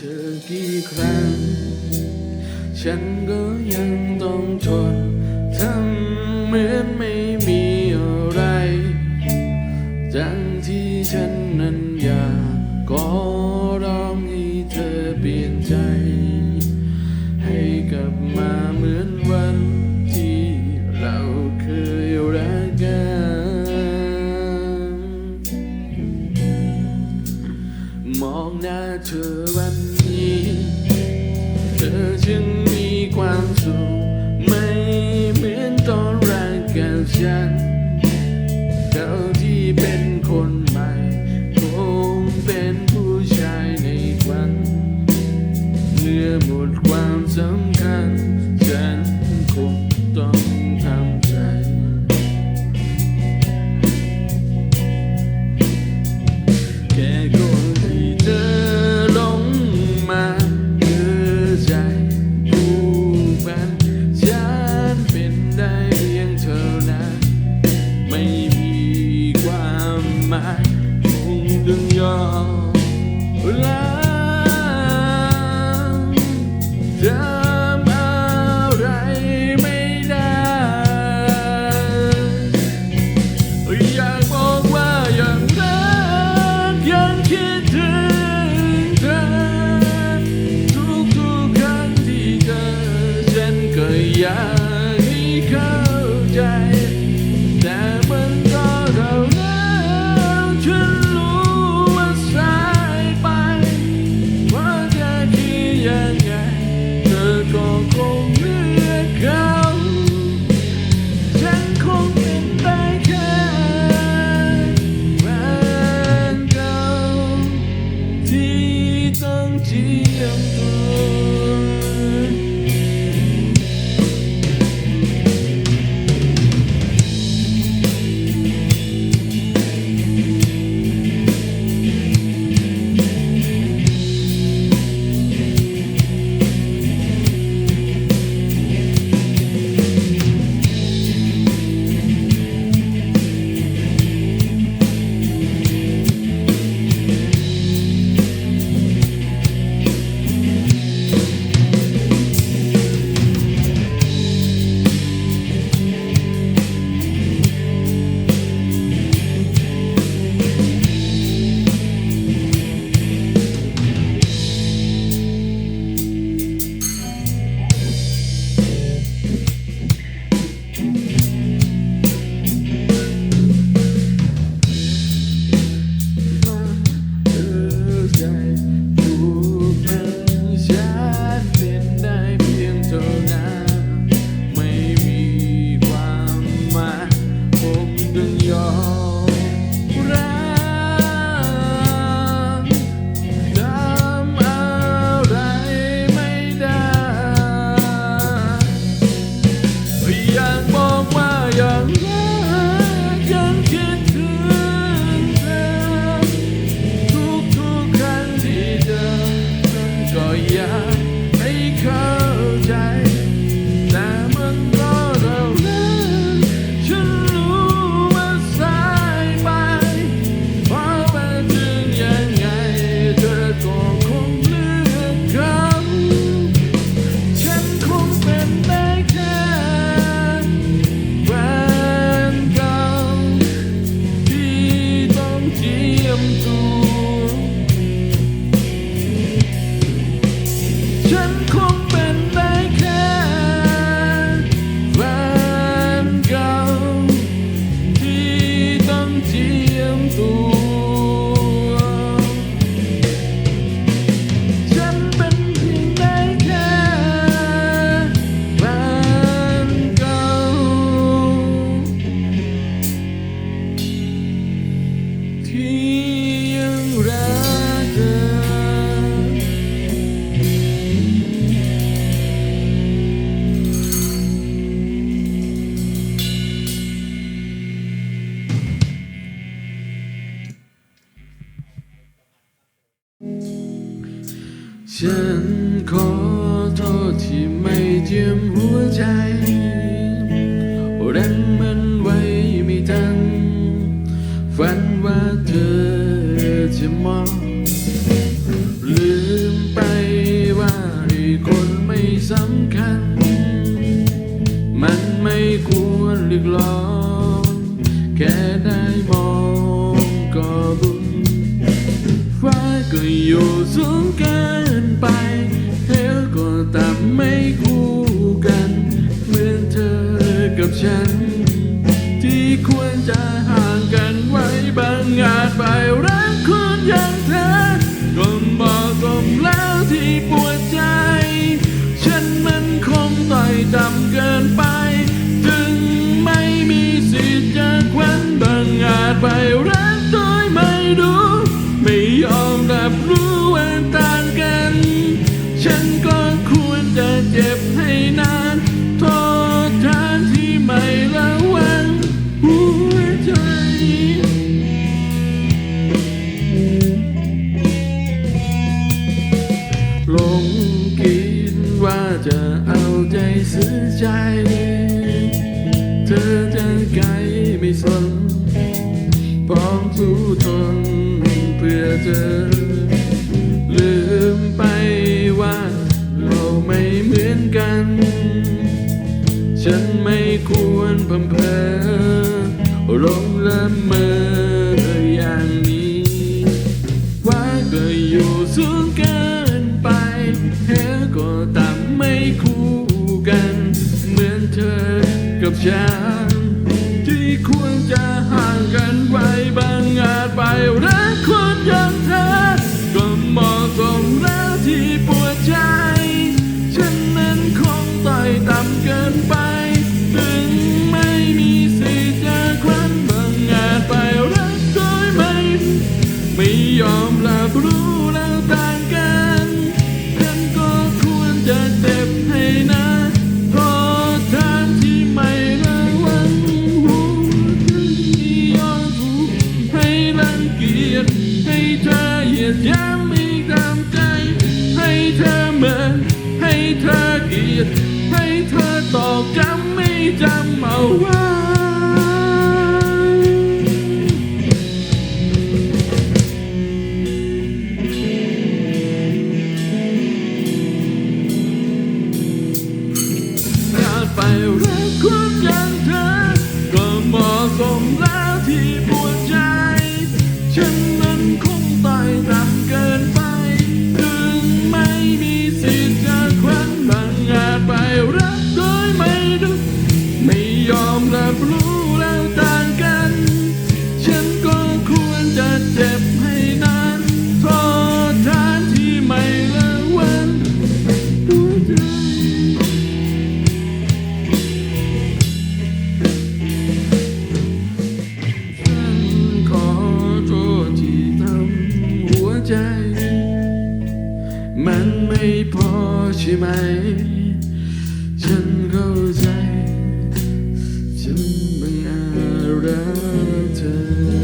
เธอกี่ครั้ง ฉันก็ยังต้องทนทำเหมือนไม่มีอะไร จังที่ฉันนั้นอยากก็ร้องให้เธอเปลี่ยนใจ เธอจึงมีความสุขไม่เหมือนตอนแรกกับฉัน young เจียมตัว ฉันเป็นเพียงได้แค่แฟนเก่า ที่ ฉันขอโทษที่ไม่เยี่ยมหัวใจแรงมันไว้ไม่ทันฝันว่าเธอจะมองลืมไปว่าคนไม่สำคัญ son, pídete ยังมีกตามใจ ให้เธอเหมือนให้เธอเกลียดให้เธอตอกจำไม่จำเอาไว้ เข้าใจ ฉันบังอาจรักเธอ